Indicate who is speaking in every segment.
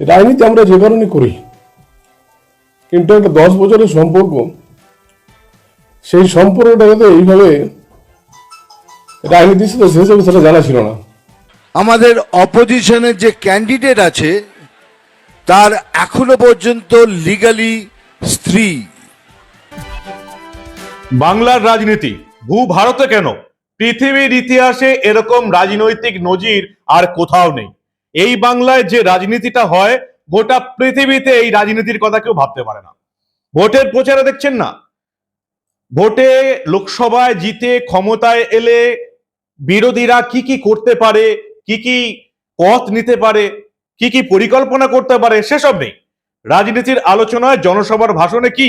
Speaker 1: রাজনীতি আমরা যে কারণে করি কিন্তু একটা দশ বছরের সম্পর্ক সেই সম্পর্কটা সম্পর্কটাকে এইভাবে রাজনীতির সাথে শেষ হবে সেটা জানা ছিল না।
Speaker 2: আমাদের অপোজিশনের যে ক্যান্ডিডেট আছে তার এখনও পর্যন্ত লিগালি স্ত্রী।
Speaker 3: বাংলার রাজনীতি ভূ ভারতে কেন? পৃথিবীর ইতিহাসে এরকম রাজনৈতিক নজির আর কোথাও নেই। এই বাংলায় যে রাজনীতিটা হয়, গোটা পৃথিবীতে এই রাজনীতির কথা কেউ ভাবতে পারে না। ভোটের প্রচারে দেখছেন না? ভোটে লোকসভায় জিতে ক্ষমতায় এলে বিরোধীরা কি কি করতে পারে, কি কি পথ নিতে পারে, কি কি পরিকল্পনা করতে পারে, সেসব নেই। রাজনীতির আলোচনায় জনসভার ভাষণে কি?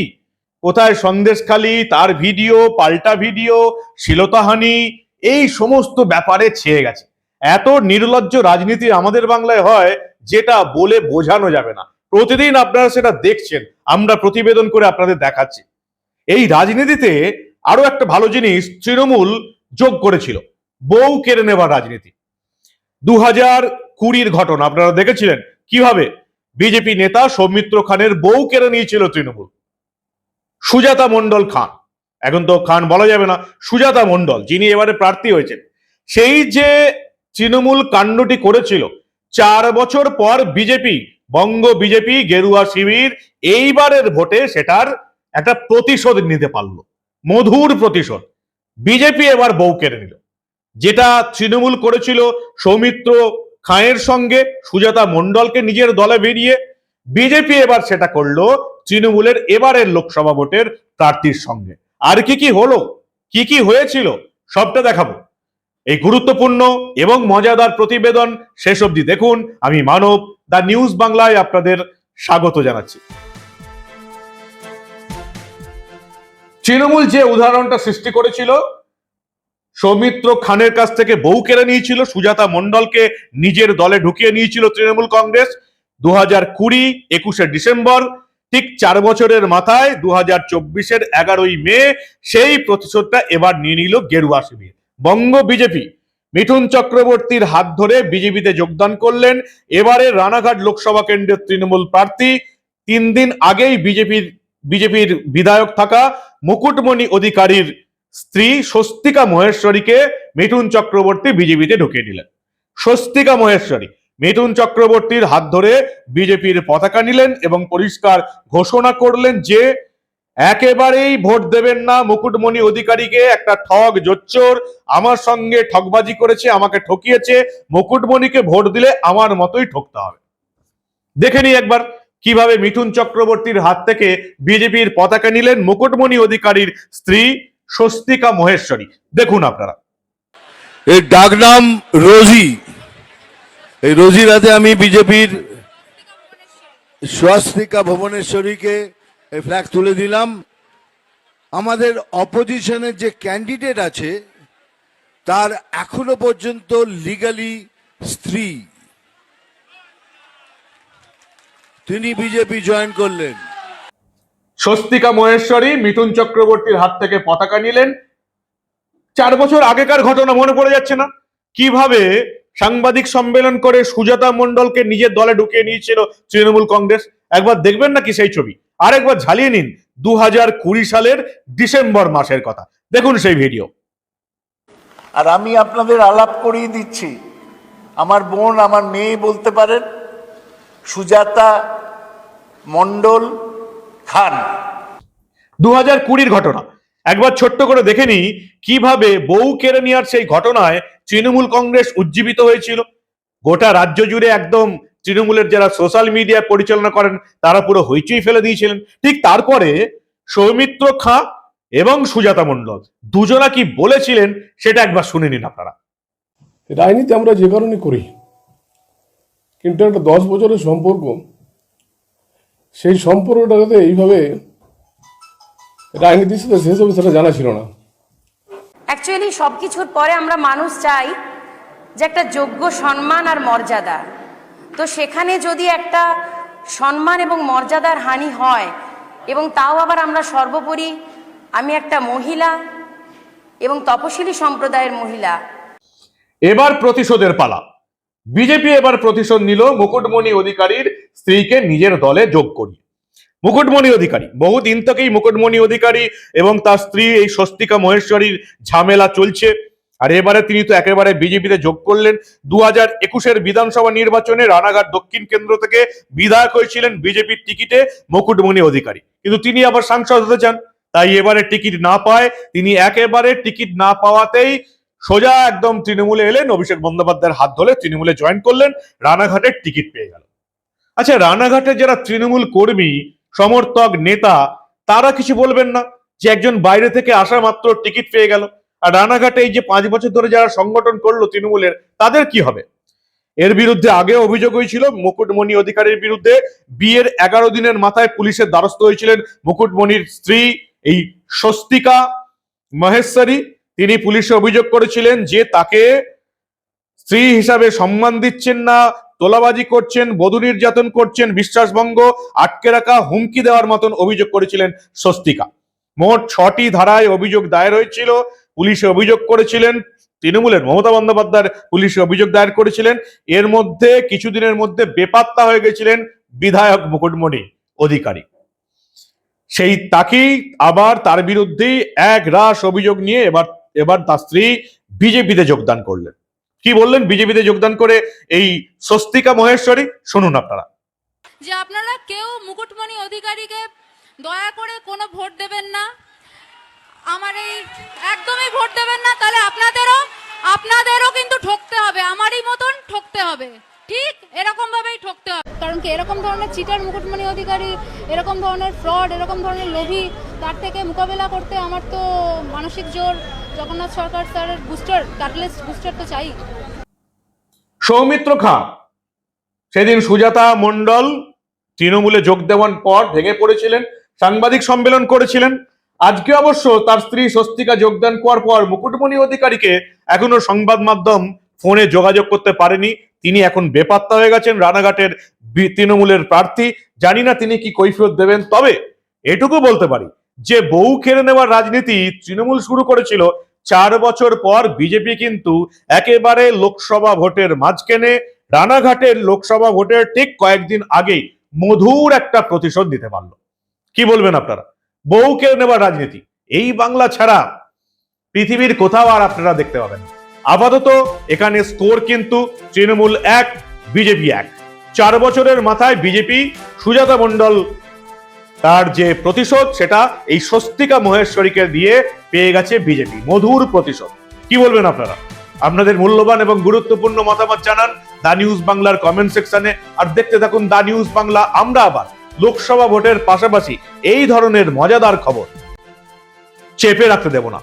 Speaker 3: কোথায় সন্দেশখালি, তার ভিডিও, পাল্টা ভিডিও, শিলতাহানি, এই সমস্ত ব্যাপারে ছেয়ে গেছে। এত নির্লজ্জ রাজনীতি আমাদের বাংলায় হয় যেটা বলে বোঝানো যাবে না। প্রতিদিন আপনারা সেটা দেখছেন, আমরা প্রতিবেদন করে আপনাদের দেখাচ্ছি। এই রাজনীতিতে আরও একটা ভালো জিনিস তৃণমূল যোগ করেছিল, বউ কেড়ে নেবার রাজনীতি। দু হাজার কুড়ির ঘটনা, আপনারা দেখেছিলেন? কীভাবে? বিজেপি নেতা সৌমিত্র খানের বউ কেড়ে নিয়েছিল তৃণমূল। সুজাতা মণ্ডল খান। এখন তো খান বলা যাবে না, সুজাতা মণ্ডল, যিনি এবারে প্রার্থী হয়েছেন। সেই যে তৃণমূল কাণ্ডটি করেছিল। চার বছর পর বিজেপি বঙ্গ বিজেপি গেরুয়া শিবির এইবারের ভোটে সেটার একটা প্রতিশোধ নিতে পারল। মধুর প্রতিশোধ। বিজেপি এবার বউ কেড়ে নিল। যেটা তৃণমূল করেছিল সৌমিত্র খাঁয়ের সঙ্গে সুজাতা মণ্ডলকে নিজের দলে বেরিয়ে বিজেপি এবার সেটা করল তৃণমূলের এবারের লোকসভা ভোটের প্রার্থীর সঙ্গে। আর কি কি হলো? কি কি হয়েছিল? সবটা দেখাবো। এই গুরুত্বপূর্ণ এবং মজাদার প্রতিবেদন শেষ অবধি দেখুন। আমি মানব দা নিউজ বাংলায় আপনাদের স্বাগত জানাচ্ছি। তৃণমূল যে উদাহরণটা সৃষ্টি করেছিল, সৌমিত্র খানের কাছ থেকে বউ কেড়ে নিয়েছিল, সুজাতা মণ্ডলকে নিজের দলে ঢুকিয়ে নিয়েছিল তৃণমূল কংগ্রেস দু হাজার কুড়ি একুশে ডিসেম্বর, ঠিক চার বছরের মাথায় দু হাজার চব্বিশের এগারোই মে সেই প্রতিশোধটা এবার নিয়ে নিল গেরুয়া শিবির। বঙ্গ বিজেপি মিঠুন চক্রবর্তীর হাত ধরে বিজেপিতে যোগদান করলেন। এবারে রানাঘাট লোকসভা কেন্দ্রের তৃণমূল প্রার্থী, তিন দিন আগেই বিজেপির বিজেপির বিধায়ক থাকা মুকুটমণি অধিকারীর স্ত্রী স্বস্তিকা মহেশ্বরীকে মিঠুন চক্রবর্তী বিজেপিতে ঢুকিয়ে দিলেন। স্বস্তিকা মহেশ্বরী, মিঠুন চক্রবর্তীর হাত ধরে বিজেপির পতাকা নিলেন এবং পরিষ্কার ঘোষণা করলেন যে একেবারেই ভোট দেবেন না। মুকুটমণি অধিকারীকে একটা ঠগ জোচ্চোর। আমার সঙ্গে ঠগবাজি করেছে, আমাকে ঠকিয়েছে। মুকুটমণিকে ভোট দিলে আমার মতোই ঠকতে হবে। দেখে নি একবার কীভাবে মিঠুন চক্রবর্তীর হাত থেকে বিজেপির পতাকা নিলেন মুকুটমণি অধিকারীর স্ত্রী স্বস্তিকা মহেশ্বরী। দেখুন আপনারা।
Speaker 2: এর ডাক নাম রোজি। এই রোজি রাতে আমি বিজেপির স্বস্তিকা ভুবনেশ্বরীকে এই ফ্ল্যাগ তুলে দিলাম। আমাদের অপোজিশনের যে ক্যান্ডিডেট আছে, তার এখনও পর্যন্ত লিগালি স্ত্রী। তিনি বিজেপি জয়েন করলেন।
Speaker 3: স্বস্তিকা মহেশ্বরী মিঠুন চক্রবর্তীর হাত থেকে পতাকা নিলেন। চার বছর আগেকার ঘটনা মনে পড়ে যাচ্ছে না। কীভাবে সাংবাদিক সম্মেলন করে সুজাতা মণ্ডলকে নিজের দলে ঢুকিয়ে নিয়েছিল তৃণমূল কংগ্রেস? একবার দেখবেন নাকি সেই ছবি? আরেকবার ঝালিয়ে নিন দু হাজার কুড়ি সালের ডিসেম্বর মাসের কথা। দেখুন সেই ভিডিও।
Speaker 4: আর আমি আপনাদের আলাপ করিয়ে দিচ্ছি। আমার বোন আমার মেয়ে বলতে পারেন সুজাতা মণ্ডল খান।
Speaker 3: দু হাজার কুড়ির ঘটনা। একবার ছোট্ট করে দেখে নি কীভাবে বউ কেড়ে নেওয়ার সেই ঘটনায় তৃণমূল কংগ্রেস উজ্জীবিত হয়েছিল। গোটা রাজ্য জুড়ে একদম তৃণমূলের যারা সোশ্যাল মিডিয়া পরিচালনা করেন তারা পুরো হইচই ফেলে দিয়েছিলেন। ঠিক তারপরে সৌমিত্র খাঁ এবং সুজাতা মণ্ডল দুজনা কি বলেছিলেন সেটা একবার শুনে নিন আপনারা।
Speaker 1: রাজনীতি আমরা যে কারণে করি কিন্তু একটা দশ বছরের সম্পর্ক সেই সম্পর্কটাকে এইভাবে রাজনীতির সাথে শেষ হবে সেটা জানা ছিল না।
Speaker 5: অ্যাকচুয়ালি সব কিছুর পরে আমরা মানুষ চাই যে একটা যোগ্য সম্মান আর মর্যাদা। তো সেখানে যদি একটা সম্মান এবং মর্যাদার হানি হয়, এবং তাও আবার আমরা সর্বোপরি, আমি একটা মহিলা এবং তপশিলি সম্প্রদায়ের মহিলা।
Speaker 3: এবার প্রতিশোধের পালা। বিজেপি এবার প্রতিশোধ নিল মুকুটমণি অধিকারীর স্ত্রীকে নিজের দলে যোগ করিয়ে। মুকুটমণি অধিকারী, বহুদিন থেকেই মুকুটমণি অধিকারী এবং তার স্ত্রী এই স্বস্তিকা মহেশ্বরীর ঝামেলা চলছে। আর এবারে তিনি তো একেবারে বিজেপিতে যোগ করলেন। দু হাজার একুশের বিধানসভা নির্বাচনে রানাঘাট দক্ষিণ কেন্দ্র থেকে বিধায়ক হয়েছিলেন বিজেপির টিকিটে মুকুটমণি অধিকারী। কিন্তু তিনি আবার সাংসদ হতে চান, তাই এবারে টিকিট না পায়। তিনি একেবারে টিকিট না পাওয়াতেই সোজা একদম তৃণমূলে এলেন, অভিষেক বন্দ্যোপাধ্যায়ের হাত ধরে তৃণমূলে জয়েন করলেন, রানাঘাটের টিকিট পেয়ে গেল। আচ্ছা রানাঘাটের যারা তৃণমূল কর্মী, সমর্থক, নেতা, তারা কিছু বলবেন না যে একজন বাইরে থেকে আসা মাত্র টিকিট পেয়ে গেল? আর রানাঘাটে এই যে পাঁচ বছর ধরে যারা সংগঠন করল তৃণমূলের, তাদের কি হবে? এর বিরুদ্ধে আগে অভিযোগ হয়েছিল, মুকুটমণি অধিকারীর বিরুদ্ধে বিয়ের এগারো দিনের মাথায় পুলিশের দ্বারস্থ হয়েছিলেন মুকুটমণির স্ত্রী, এই স্বস্তিকা মহেশ্বরী। তিনি পুলিশে অভিযোগ করেছিলেন যে তাকে স্ত্রী হিসাবে সম্মান দিচ্ছেন না, তোলাবাজি করছেন, বধু নির্যাতন করছেন বিশ্বাসভঙ্গ আটকে রাখা, হুমকি দেওয়ার মতন অভিযোগ করেছিলেন স্বস্তিকা। মোট ছটি ধারায় অভিযোগ দায়ের হয়েছিল। পুলিশে অভিযোগ করেছিলেন, তৃণমূলের মমতা বন্দ্যোপাধ্যায়ের পুলিশে অভিযোগ দায়ের করেছিলেন। এর মধ্যে কিছুদিনের মধ্যে বেপাত্তা হয়ে গেছিলেন বিধায়ক মুকুটমণি, অধিকারী। সেই তাকেই আবার তার বিরুদ্ধেই এক রাশ অভিযোগ নিয়ে এবার এবার তার স্ত্রী বিজেপিতে যোগদান করলেন। কি বললেন বিজেপিতে যোগদান করে এই স্বস্তিকা মহেশ্বরী? শুনুন আপনারা।
Speaker 6: যে আপনারা কেউ মুকুটমণি অধিকারীকে দয়া করে কোনো ভোট দেবেন না আমার এই একদমই ভোট দেবেন না তাহলে আপনাদেরও আপনাদেরও কিন্তু ঠকতে হবে আমারই মতন ঠকতে হবে। ঠিক এরকম ভাবেই ঠকতে হবে। কারণ কি এরকম ধরনের চিটার মুকুটমণি অধিকারী এরকম ধরনের ফ্রড এরকম ধরনের লোভী তার থেকে মোকাবেলা করতে আমার তো মানসিক জোর। জগন্নাথ সরকার স্যারের বুস্টার ক্যাটালিস্ট বুস্টার তো চাই।
Speaker 3: সৌমিত্র খাঁ সেদিন সুজাতা মণ্ডল তৃণমূলে যোগ দেওয়ার পর ভেঙে পড়েছিলেন সাংবাদিক সম্মেলন করেছিলেন আজকে অবশ্য তার স্ত্রী স্বস্তিকা যোগদান করার পর মুকুটমণি অধিকারীকে এখনও সংবাদ মাধ্যম ফোনে যোগাযোগ করতে পারেনি। তিনি এখন বেপাত্তা হয়ে গেছেন রানাঘাটের তৃণমূলের প্রার্থী। জানি না তিনি কি কৈফিয়ত দেবেন, তবে এটুকু বলতে পারি যে বউ কেড়ে নেওয়ার রাজনীতি তৃণমূল শুরু করেছিল চার বছর পর। বিজেপি কিন্তু একেবারে লোকসভা ভোটের মাঝখানে, রানাঘাটের লোকসভা ভোটের ঠিক কয়েকদিন আগেই মধুর একটা প্রতিশোধ দিতে পারল। কি বলবেন আপনারা? বউ কেড়ে নেওয়ার রাজনীতি। এই বাংলা ছাড়া পৃথিবীর কোথাও আর আপনারা দেখতে পাবেন আপাতত এখানে স্কোর কিন্তু তৃণমূল এক, বিজেপি এক। চার বছরের মাথায় বিজেপি, সুজাতা মণ্ডল তার যে প্রতিশোধ, সেটা এই স্বস্তিকা মহেশ্বরীকে দিয়ে পেয়ে গেছে বিজেপি। মধুর প্রতিশোধ। কি বলবেন আপনারা? আপনাদের মূল্যবান এবং গুরুত্বপূর্ণ মতামত জানান দা নিউজ বাংলার কমেন্ট সেকশনে। আর দেখতে থাকুন দা নিউজ বাংলা, আমরা আবার লোকসভা ভোটের পাশাপাশি এই ধরনের মজাদার খবর চেপে রাখতে দেব না।